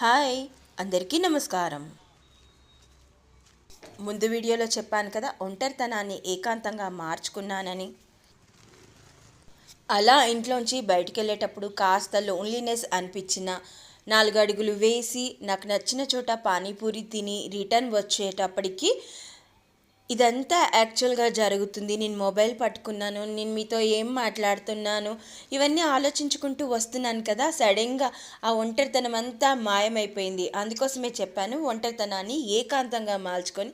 Hi అందరికీ నమస్కారం. ముందు వీడియోలో చెప్పాను కదా ఒంటరితనాన్ని ఏకాంతంగా మార్చుకున్నానని. అలా ఇంట్లోంచి బయటికి వెళ్ళేటప్పుడు కాస్త లోన్లీనెస్ అనిపించిన నాలుగు అడుగులు వేసి నాకు నచ్చిన చోట పానీపూరి తిని రిటర్న్ వచ్చేటప్పటికి ఇదంతా యాక్చువల్గా జరుగుతుంది. నేను మొబైల్ పట్టుకున్నాను నేను మీతో ఏం మాట్లాడుతున్నాను ఇవన్నీ ఆలోచించుకుంటూ వస్తున్నాను కదా. సడన్గా ఆ ఒంటరితనం అంతా మాయమైపోయింది. అందుకోసమే చెప్పాను ఒంటరితనాన్ని ఏకాంతంగా మార్చుకొని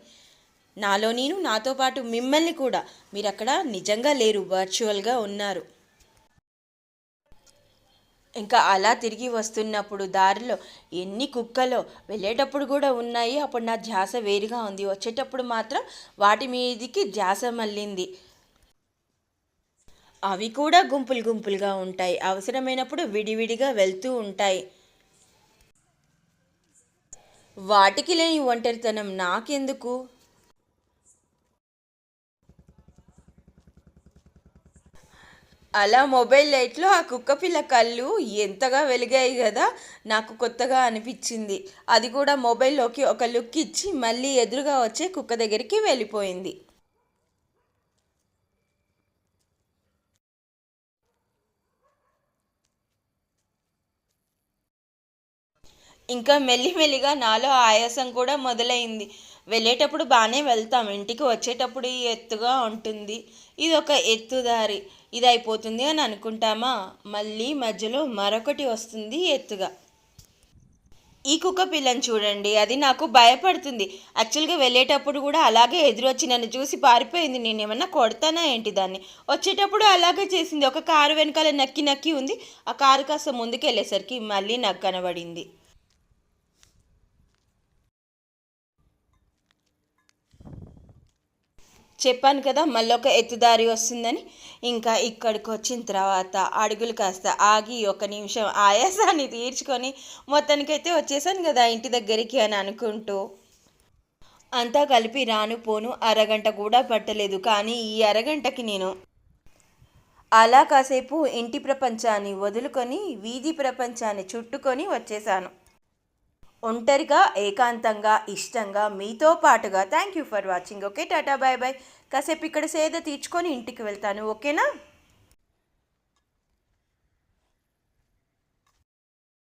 నాలో నేను నాతో పాటు మిమ్మల్ని కూడా మీరు అక్కడ నిజంగా లేరు వర్చువల్గా ఉన్నారు. ఇంకా అలా తిరిగి వస్తున్నప్పుడు దారిలో ఎన్ని కుక్కలో వెళ్ళేటప్పుడు కూడా ఉన్నాయి. అప్పుడు నా ధ్యాస వేరుగా ఉంది. వచ్చేటప్పుడు మాత్రం వాటి మీదికి ధ్యాస మళ్ళింది. అవి కూడా గుంపులు గుంపులుగా ఉంటాయి. అవసరమైనప్పుడు విడివిడిగా వెళ్తూ ఉంటాయి. వాటికి లేని ఒంటరితనం నాకెందుకు? అలా మొబైల్ లైట్లో ఆ కుక్కపిల్ల కళ్ళు ఎంతగా వెలిగాయి కదా నాకు కొత్తగా అనిపించింది. అది కూడా మొబైల్లోకి ఒక లుక్ ఇచ్చి మళ్ళీ ఎదురుగా వచ్చే కుక్క దగ్గరికి వెళ్ళిపోయింది. ఇంకా మెల్లిమెల్లిగా నాలో ఆయాసం కూడా మొదలైంది. వెళ్ళేటప్పుడు బాగానే వెళ్తాం. ఇంటికి వచ్చేటప్పుడు ఈ ఎత్తుగా ఉంటుంది. ఇది ఒక ఎత్తుదారి ఇది అయిపోతుంది అని అనుకుంటామా? మళ్ళీ మధ్యలో మరొకటి వస్తుంది ఎత్తుగా. ఈ కుక్క పిల్లని చూడండి. అది నాకు భయపడుతుంది. యాక్చువల్గా వెళ్ళేటప్పుడు కూడా అలాగే ఎదురొచ్చి నన్ను చూసి పారిపోయింది. నేను ఏమన్నా కొడతానా ఏంటి దాన్ని? వచ్చేటప్పుడు అలాగే చేసింది. ఒక కారు వెనకాల నక్కి నక్కి ఉంది. ఆ కారు కాస్త ముందుకు వెళ్ళేసరికి మళ్ళీ నాకు కనబడింది. చెప్పాను కదా మళ్ళీ ఒక ఎత్తుదారి వస్తుందని. ఇంకా ఇక్కడికి వచ్చిన తర్వాత అడుగులు కాస్త ఆగి ఒక నిమిషం ఆయాసాన్ని తీర్చుకొని మొత్తానికైతే వచ్చేసాను కదా ఇంటి దగ్గరికి అని అనుకుంటూ. అంతా కలిపి రాను పోను అరగంట కూడా పట్టలేదు కానీ ఈ అరగంటకి నేను అలా కాసేపు ఇంటి ప్రపంచాన్ని వదులుకొని వీధి ప్రపంచాన్ని చుట్టుకొని వచ్చేసాను. ఒంటరిగా ఏకాంతంగా ఇష్టంగా మీతో పాటుగా. Thank you for watching okay tata bye bye కాసేపు ఇక్కడ సేద తీర్చుకొని ఇంటికి వెళ్తాను. ఓకేనా